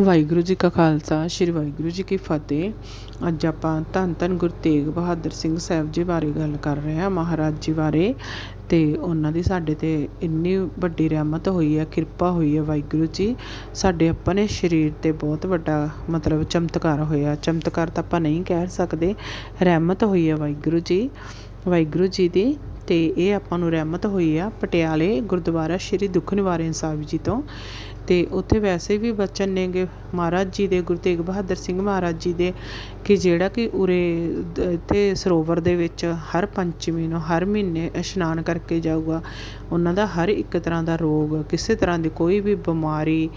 ਵਾਹਿਗੁਰੂ ਜੀ ਕਾ ਖਾਲਸਾ, ਸ੍ਰੀ ਵਾਹਿਗੁਰੂ ਜੀ ਕੀ ਫਤਿਹ। ਅੱਜ ਆਪਾਂ ਧੰਨ ਧੰਨ ਗੁਰੂ ਤੇਗ ਬਹਾਦਰ ਸਿੰਘ ਸਾਹਿਬ ਜੀ ਬਾਰੇ ਗੱਲ ਕਰ ਰਹੇ ਹਾਂ, ਮਹਾਰਾਜ ਜੀ ਬਾਰੇ। ਤੇ ਉਹਨਾਂ ਦੀ ਸਾਡੇ ਤੇ ਇੰਨੀ ਵੱਡੀ ਰਹਿਮਤ ਹੋਈ ਹੈ, ਕਿਰਪਾ ਹੋਈ ਹੈ ਵਾਹਿਗੁਰੂ ਜੀ। ਸਾਡੇ ਆਪਣੇ ਸਰੀਰ ਤੇ ਬਹੁਤ ਵੱਡਾ ਮਤਲਬ ਚਮਤਕਾਰ ਹੋਇਆ। ਚਮਤਕਾਰ ਤਾਂ ਆਪਾਂ ਨਹੀਂ ਕਹਿ ਸਕਦੇ, ਰਹਿਮਤ ਹੋਈ ਹੈ ਵਾਹਿਗੁਰੂ ਜੀ। ਵਾਹਿਗੁਰੂ ਜੀ ਦੀ ਤੇ ਇਹ ਆਪਾਂ ਨੂੰ ਰਹਿਮਤ ਹੋਈ ਆ ਪਟਿਆਲੇ ਗੁਰਦੁਆਰਾ ਸ਼੍ਰੀ ਦੁੱਖ ਨਿਵਾਰਨ ਸਾਹਿਬ ਜੀ ਤੋਂ। ਤੇ ਉੱਥੇ ਵੈਸੇ ਵੀ ਬਚਨ ਨੇਗੇ ਮਹਾਰਾਜ ਜੀ ਦੇ, ਗੁਰੂ ਤੇਗ ਬਹਾਦਰ ਸਿੰਘ ਮਹਾਰਾਜ ਜੀ ਦੇ ਕਿ ਜਿਹੜਾ ਕਿ ਉਰੇ ਇੱਥੇ ਸਰੋਵਰ ਦੇ ਵਿੱਚ ਹਰ ਪੰਚਮੀ ਨੂੰ, ਹਰ ਮਹੀਨੇ ਇਸ਼ਨਾਨ ਕਰਕੇ ਜਾਊਗਾ। ਉਹਨਾਂ ਦਾ ਹਰ ਇੱਕ ਤਰ੍ਹਾਂ ਦਾ ਰੋਗ, ਕਿਸੇ ਤਰ੍ਹਾਂ ਦੀ ਕੋਈ ਵੀ ਬਿਮਾਰੀ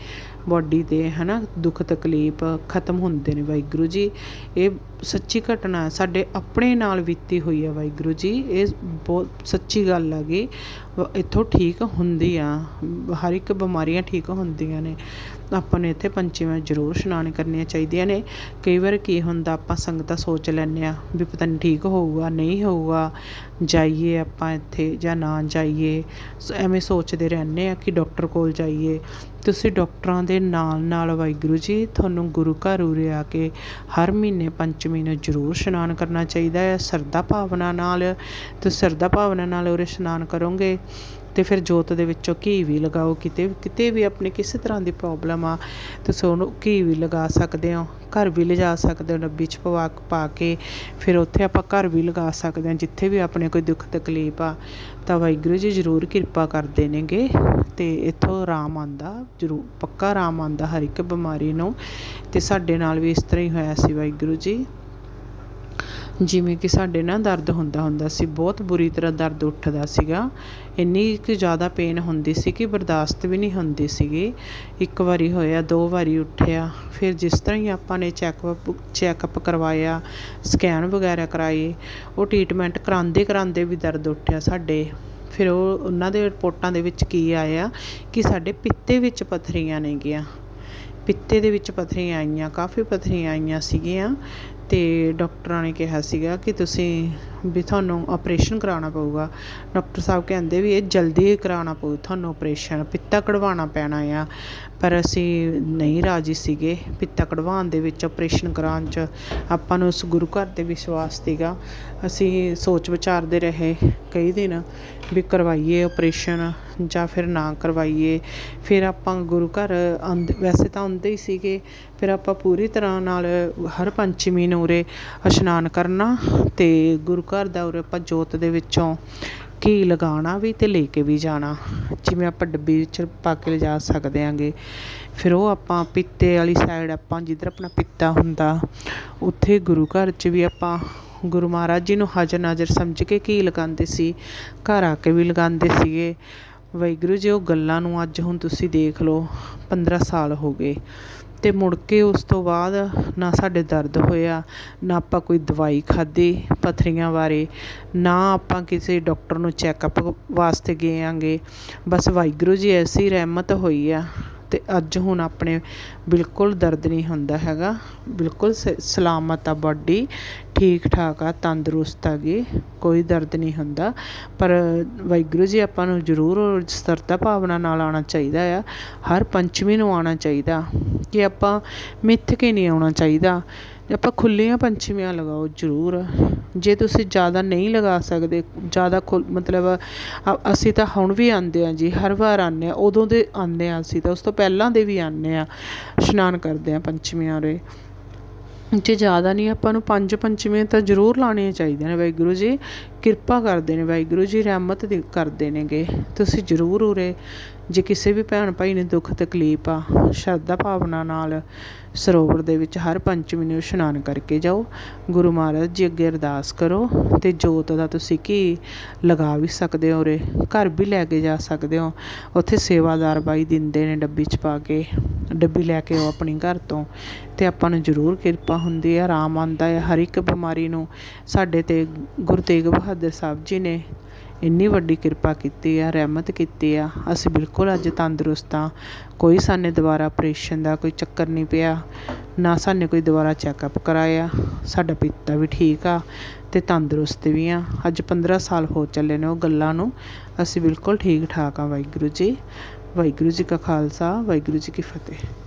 ਬਾਡੀ ਦੇ, ਹਨਾ, ਦੁੱਖ ਤਕਲੀਫ ਖਤਮ ਹੁੰਦੇ ਨੇ ਵਾਹਿਗੁਰੂ ਜੀ। ਇਹ ਸੱਚੀ ਘਟਨਾ ਸਾਡੇ ਆਪਣੇ ਨਾਲ ਬੀਤੀ ਹੋਈ ਹੈ ਵਾਹਿਗੁਰੂ ਜੀ। ਇਹ ਬਹੁਤ ਸੱਚੀ ਗੱਲ ਹੈਗੀ ਵ- ਇੱਥੋਂ ਠੀਕ ਹੁੰਦੀ ਆ ਹਰ ਇੱਕ ਬਿਮਾਰੀਆਂ ਠੀਕ ਹੁੰਦੀਆਂ ਨੇ। ਆਪਾਂ ਨੂੰ ਇੱਥੇ ਪੰਚਮੀਆਂ ਜ਼ਰੂਰ ਇਸ਼ਨਾਨ ਕਰਨੀਆਂ ਚਾਹੀਦੀਆਂ ਨੇ। ਕਈ ਵਾਰ ਕੀ ਹੁੰਦਾ, ਆਪਾਂ ਸੰਗਤਾਂ ਸੋਚ ਲੈਂਦੇ ਆ ਵੀ ਪਤਾ ਨਹੀਂ ਠੀਕ ਹੋਊਗਾ, ਨਹੀਂ ਹੋਊਗਾ, ਜਾਈਏ ਆਪਾਂ ਇੱਥੇ ਜਾਂ ਨਾ ਜਾਈਏ। ਐਵੇਂ ਸੋਚਦੇ ਰਹਿੰਦੇ ਆ ਕਿ ਡਾਕਟਰ ਕੋਲ ਜਾਈਏ। ਤੁਸੀਂ ਡਾਕਟਰਾਂ ਦੇ ਨਾਲ ਨਾਲ ਵਾਹਿਗੁਰੂ ਜੀ, ਤੁਹਾਨੂੰ ਗੁਰੂ ਘਰ ਉਰੇ ਆ ਕੇ ਹਰ ਮਹੀਨੇ ਪੰਚਮੀ ਨੂੰ ਜ਼ਰੂਰ ਇਸ਼ਨਾਨ ਕਰਨਾ ਚਾਹੀਦਾ ਹੈ। ਸਰਦਾ ਭਾਵਨਾ ਨਾਲ ਤੇ ਸਰਦਾ ਭਾਵਨਾ ਨਾਲ ਉਰੇ ਇਸ਼ਨਾਨ ਕਰੋਗੇ ਤੇ ਫਿਰ ਜੋਤ ਦੇ ਵਿੱਚੋਂ ਘੀ ਵੀ ਲਗਾਓ ਕਿਤੇ ਕਿਤੇ ਵੀ ਆਪਣੀ ਕਿਸੇ ਤਰ੍ਹਾਂ ਦੀ ਪ੍ਰੋਬਲਮ ਆ, ਤੁਸੀਂ ਉਹਨੂੰ ਘੀ ਵੀ ਲਗਾ ਸਕਦੇ ਹੋ, ਘਰ ਵੀ ਲਿਜਾ ਸਕਦੇ ਹੋ, ਡੱਬੀ 'ਚ ਪਵਾ ਪਾ ਕੇ, ਫਿਰ ਉੱਥੇ ਆਪਾਂ ਘਰ ਵੀ ਲਗਾ ਸਕਦੇ ਹਾਂ, ਜਿੱਥੇ ਵੀ ਆਪਣੇ ਕੋਈ ਦੁੱਖ ਤਕਲੀਫ ਆ, ਤਾਂ ਵਾਹਿਗੁਰੂ ਜੀ ਜ਼ਰੂਰ ਕਿਰਪਾ ਕਰਦੇ ਨੇਗੇ, ਤੇ ਇੱਥੋਂ ਆਰਾਮ ਆਂਦਾ ਜ਼ਰੂਰ, ਪੱਕਾ ਆਰਾਮ ਆਂਦਾ ਹਰ ਇੱਕ ਬਿਮਾਰੀ ਨੂੰ, ਤੇ ਸਾਡੇ ਨਾਲ ਵੀ ਇਸ ਤਰ੍ਹਾਂ ਹੀ ਹੋਇਆ ਸੀ ਵਾਹਿਗੁਰੂ ਜੀ। ਜਿਵੇਂ ਕਿ ਸਾਡੇ ਨਾ ਦਰਦ ਹੁੰਦਾ ਹੁੰਦਾ ਸੀ, ਬਹੁਤ ਬੁਰੀ ਤਰ੍ਹਾਂ ਦਰਦ ਉੱਠਦਾ ਸੀਗਾ। ਇੰਨੀ ਕੁ ਜ਼ਿਆਦਾ ਪੇਨ ਹੁੰਦੀ ਸੀ ਕਿ ਬਰਦਾਸ਼ਤ ਵੀ ਨਹੀਂ ਹੁੰਦੀ ਸੀਗੀ। ਇੱਕ ਵਾਰੀ ਹੋਇਆ, ਦੋ ਵਾਰੀ ਉੱਠਿਆ। ਫਿਰ ਜਿਸ ਤਰ੍ਹਾਂ ਹੀ ਆਪਾਂ ਨੇ ਚੈੱਕਅਪ ਚੈੱਕਅਪ ਕਰਵਾਇਆ ਸਕੈਨ ਵਗੈਰਾ ਕਰਾਏ ਉਹ ਟ੍ਰੀਟਮੈਂਟ ਕਰਾਉਂਦੇ ਕਰਾਉਂਦੇ ਵੀ ਦਰਦ ਉੱਠਿਆ ਸਾਡੇ। ਫਿਰ ਉਹ ਉਹਨਾਂ ਦੇ ਰਿਪੋਰਟਾਂ ਦੇ ਵਿੱਚ ਕੀ ਆਇਆ ਕਿ ਸਾਡੇ ਪਿੱਤੇ ਵਿੱਚ ਪੱਥਰੀਆਂ ਨੇਗੀਆਂ। ਪਿੱਤੇ ਦੇ ਵਿੱਚ ਪੱਥਰੀਆਂ ਆਈਆਂ, ਕਾਫੀ ਪੱਥਰੀਆਂ ਆਈਆਂ ਸੀਗੀਆਂ। ਅਤੇ ਡਾਕਟਰਾਂ ਨੇ ਕਿਹਾ ਸੀਗਾ ਕਿ ਤੁਸੀਂ ਵੀ ਤੁਹਾਨੂੰ ਆਪਰੇਸ਼ਨ ਕਰਾਉਣਾ ਪਊਗਾ। ਡਾਕਟਰ ਸਾਹਿਬ ਕਹਿੰਦੇ ਵੀ ਇਹ ਜਲਦੀ ਕਰਾਉਣਾ ਪਊ, ਤੁਹਾਨੂੰ ਆਪਰੇਸ਼ਨ ਪਿੱਤਾ ਕਢਵਾਉਣਾ ਪੈਣਾ ਆ। ਪਰ ਅਸੀਂ ਨਹੀਂ ਰਾਜੀ ਸੀਗੇ ਪਿੱਤਾ ਕਢਵਾਉਣ ਦੇ ਵਿੱਚ ਆਪਰੇਸ਼ਨ ਕਰਾਉਣ 'ਚ। ਆਪਾਂ ਨੂੰ ਉਸ ਗੁਰੂ ਘਰ ਤੇ ਵਿਸ਼ਵਾਸ ਸੀਗਾ। ਅਸੀਂ ਸੋਚ ਵਿਚਾਰਦੇ ਰਹੇ ਕਈ ਦਿਨ ਵੀ ਕਰਵਾਈਏ ਆਪਰੇਸ਼ਨ ਜਾਂ ਫਿਰ ਨਾ ਕਰਵਾਈਏ। ਫਿਰ ਆਪਾਂ ਗੁਰੂ ਘਰ ਆਉਂਦੇ, ਵੈਸੇ ਤਾਂ ਆਉਂਦੇ ਹੀ ਸੀਗੇ, ਫਿਰ ਆਪਾਂ ਪੂਰੀ ਤਰ੍ਹਾਂ ਨਾਲ ਹਰ ਪੰਚਮੀ ਨੂੰ ਉਰੇ ਇਸ਼ਨਾਨ ਕਰਨਾ ਤੇ ਗੁਰੂ ਘਰ ਦਾ ਉਰੇ ਆਪਾਂ ਜੋਤ ਦੇ ਵਿੱਚੋਂ ਘੀ ਲਗਾਉਣਾ ਵੀ ਤੇ ਲੈ ਕੇ ਵੀ ਜਾਣਾ। ਜਿਵੇਂ ਆਪਾਂ ਡੱਬੀ ਵਿੱਚ ਪਾ ਕੇ ਲਿਜਾ ਸਕਦੇ ਆਂਗੇ। ਫਿਰ ਉਹ ਆਪਾਂ ਪਿੱਤੇ ਵਾਲੀ ਸਾਈਡ ਆਪਾਂ ਜਿੱਧਰ ਆਪਣਾ ਪਿੱਤਾ ਹੁੰਦਾ, ਉੱਥੇ ਗੁਰੂ ਘਰ 'ਚ ਵੀ ਆਪਾਂ ਗੁਰੂ ਮਹਾਰਾਜ ਜੀ ਨੂੰ ਹਾਜ਼ਰ ਨਾਜ਼ਰ ਸਮਝ ਕੇ ਘੀ ਲਗਾਉਂਦੇ ਸੀ, ਘਰ ਆ ਕੇ ਵੀ ਲਗਾਉਂਦੇ ਸੀਗੇ। ਵਾਹਿਗੁਰੂ ਜੀ, ਉਹ ਗੱਲਾਂ ਨੂੰ ਅੱਜ ਹੁਣ ਤੁਸੀਂ ਦੇਖ ਲਓ 15 ਸਾਲ ਹੋ ਗਏ। ਅਤੇ ਮੁੜ ਕੇ ਉਸ ਤੋਂ ਬਾਅਦ ਨਾ ਸਾਡੇ ਦਰਦ ਹੋਇਆ, ਨਾ ਆਪਾਂ ਕੋਈ ਦਵਾਈ ਖਾਧੀ ਪੱਥਰੀਆਂ ਬਾਰੇ, ਨਾ ਆਪਾਂ ਕਿਸੇ ਡਾਕਟਰ ਨੂੰ ਚੈੱਕਅਪ ਵਾਸਤੇ ਗਏ ਆਂਗੇ। ਬਸ ਵਾਹਿਗੁਰੂ ਜੀ ਐਸੀ ਰਹਿਮਤ ਹੋਈ ਆ ਅਤੇ ਅੱਜ ਹੁਣ ਆਪਣੇ ਬਿਲਕੁਲ ਦਰਦ ਨਹੀਂ ਹੁੰਦਾ ਹੈਗਾ, ਬਿਲਕੁਲ ਸ- ਸਲਾਮਤ ਆ ਬਾਡੀ ਠੀਕ ਠਾਕ ਆ, ਤੰਦਰੁਸਤ ਹੈਗੀ ਕੋਈ ਦਰਦ ਨਹੀਂ ਹੁੰਦਾ। ਪਰ ਵਾਹਿਗੁਰੂ ਜੀ, ਆਪਾਂ ਨੂੰ ਜ਼ਰੂਰ ਸਰਦਾ ਭਾਵਨਾ ਨਾਲ ਆਉਣਾ ਚਾਹੀਦਾ ਆ। ਹਰ ਪੰਚਮੀ ਨੂੰ ਆਉਣਾ ਚਾਹੀਦਾ। ਕਿ ਆਪਾਂ ਮਿੱਥ ਕੇ ਨਹੀਂ ਆਉਣਾ ਚਾਹੀਦਾ। ਆਪਾਂ ਖੁੱਲੀਆਂ ਪੰਚਮੀਆਂ ਲਗਾਓ ਜ਼ਰੂਰ। ਜੇ ਤੁਸੀਂ ਜ਼ਿਆਦਾ ਨਹੀਂ ਲਗਾ ਸਕਦੇ, ਜ਼ਿਆਦਾ ਖੁੱਲ, ਮਤਲਬ ਅ- ਅਸੀਂ ਤਾਂ ਹੁਣ ਵੀ ਆਉਂਦੇ ਆ ਜੀ, ਹਰ ਵਾਰ ਆਉਂਦੇ ਆ ਉਦੋਂ ਦੇ ਆਉਂਦੇ ਆ ਅਸੀਂ ਤਾਂ, ਉਸ ਤੋਂ ਪਹਿਲਾਂ ਦੇ ਵੀ ਆਉਂਦੇ ਆ ਇਸ਼ਨਾਨ ਕਰਦੇ ਆ ਪੰਚਮੀਆਂ ਉਰੇ। ਜੇ ਜ਼ਿਆਦਾ ਨਹੀਂ, ਆਪਾਂ ਨੂੰ ਪੰਜ ਪੰਚਮੀਆਂ ਤਾਂ ਜ਼ਰੂਰ ਲਾਉਣੀਆਂ ਚਾਹੀਦੀਆਂ ਨੇ ਵਾਹਿਗੁਰੂ ਜੀ। ਕਿਰਪਾ ਕਰਦੇ ਨੇ ਵਾਹਿਗੁਰੂ ਜੀ, ਰਹਿਮਤ ਦੀ ਕਰਦੇ ਨੇਗੇ। ਤੁਸੀਂ ਜ਼ਰੂਰ ਉਰੇ ਜੇ ਕਿਸੇ ਵੀ ਭੈਣ ਭਾਈ ਨੇ ਦੁੱਖ ਤਕਲੀਫ ਆ, ਸ਼ਰਧਾ ਭਾਵਨਾ ਨਾਲ ਸਰੋਵਰ ਦੇ ਵਿੱਚ ਹਰ ਪੰਚਮੀ ਨੂੰ ਇਸ਼ਨਾਨ ਕਰਕੇ ਜਾਓ। ਗੁਰੂ ਮਹਾਰਾਜ ਜੀ ਅੱਗੇ ਅਰਦਾਸ ਕਰੋ ਤੇ ਜੋਤ ਦਾ ਤੁਸੀਂ ਕੀ ਲਗਾ ਵੀ ਸਕਦੇ ਹੋ ਰੇ ਘਰ ਵੀ ਲੈ ਕੇ ਜਾ ਸਕਦੇ ਹੋ। ਉੱਥੇ ਸੇਵਾਦਾਰ ਬਾਈ ਦਿੰਦੇ ਨੇ ਡੱਬੀ 'ਚ ਪਾ ਕੇ। ਡੱਬੀ ਲੈ ਕੇ ਆਓ ਆਪਣੀ ਘਰ ਤੋਂ ਤੇ ਆਪਾਂ ਨੂੰ ਜ਼ਰੂਰ ਕਿਰਪਾ ਹੁੰਦੀ ਹੈ। ਆਰਾਮ ਆਉਂਦਾ ਹੈ। ਹਰ ਇੱਕ ਬਿਮਾਰੀ ਨੂੰ ਸਾਡੇ ਤੇ ਗੁਰੂ ਤੇਗ ਬਹਾਦਰ ਸਾਹਿਬ ਜੀ ਨੇ ਇੰਨੀ ਵੱਡੀ ਕਿਰਪਾ ਕੀਤੀ ਆ, ਰਹਿਮਤ ਕੀਤੀ ਆ। ਅਸੀਂ ਬਿਲਕੁਲ ਅੱਜ ਤੰਦਰੁਸਤ ਹਾਂ ਕੋਈ ਸਾਨੇ ਦੁਬਾਰਾ ਆਪਰੇਸ਼ਨ ਦਾ ਕੋਈ ਚੱਕਰ ਨਹੀਂ ਪਿਆ। ਨਾ ਸਾਨੇ ਕੋਈ ਦੁਬਾਰਾ ਚੈੱਕਅਪ ਕਰਾਇਆ। ਸਾਡਾ ਪਿੱਤਾ ਵੀ ਠੀਕ ਆ ਤੇ ਤੰਦਰੁਸਤ ਵੀ ਆ। ਅੱਜ 15 ਸਾਲ ਹੋ ਚੱਲੇ ਨੇ ਉਹ ਗੱਲਾਂ ਨੂੰ। ਅਸੀਂ ਬਿਲਕੁਲ ਠੀਕ ਠਾਕ ਆ ਵਾਹਿਗੁਰੂ ਜੀ। ਵਾਹਿਗੁਰੂ ਜੀ ਕਾ ਖਾਲਸਾ, ਵਾਹਿਗੁਰੂ ਜੀ ਕੀ ਫਤਿਹ।